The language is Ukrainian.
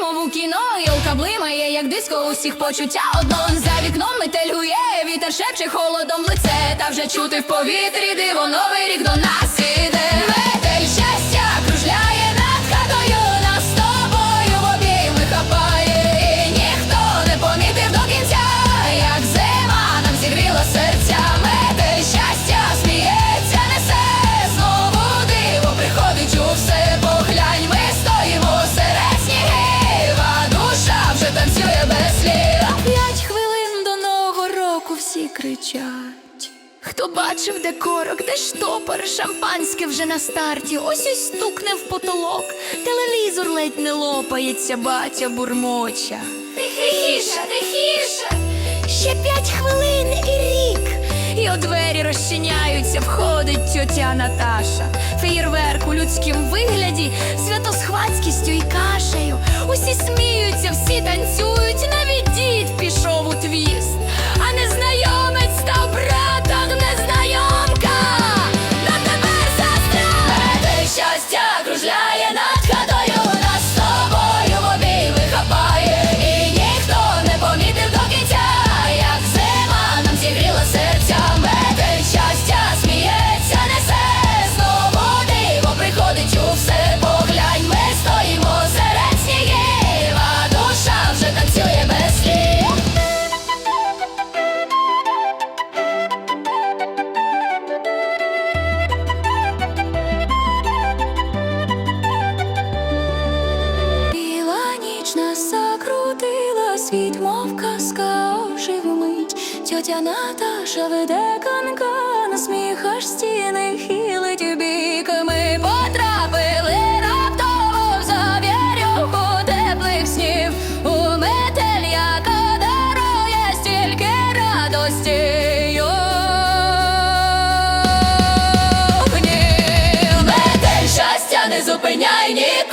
мов у кіно, Йолка блимає, як диско, усіх почуття одно за вікном метелює, вітер шепче холодом лице, та вже чути в повітрі диво, новий рік до нас іде. Кричать. Хто бачив, де корок, де штопор, шампанське вже на старті, ось ось стукне в потолок, телевізор ледь не лопається, батя бурмоча. Тихіше, тихіше, ще п'ять хвилин і рік. І у двері розчиняються, входить тьотя Наташа. Феєрверк у людськім вигляді, святосхватськістю і кашею. Усі сміються, всі танцюють, Тьотя Наташа веде канкан, сміх аж стіни хилить у бік. Ми потрапили раптово в завірюху теплих снів. У метель, яка дарує стільки радості. Метель щастя не зупиняй ніколи,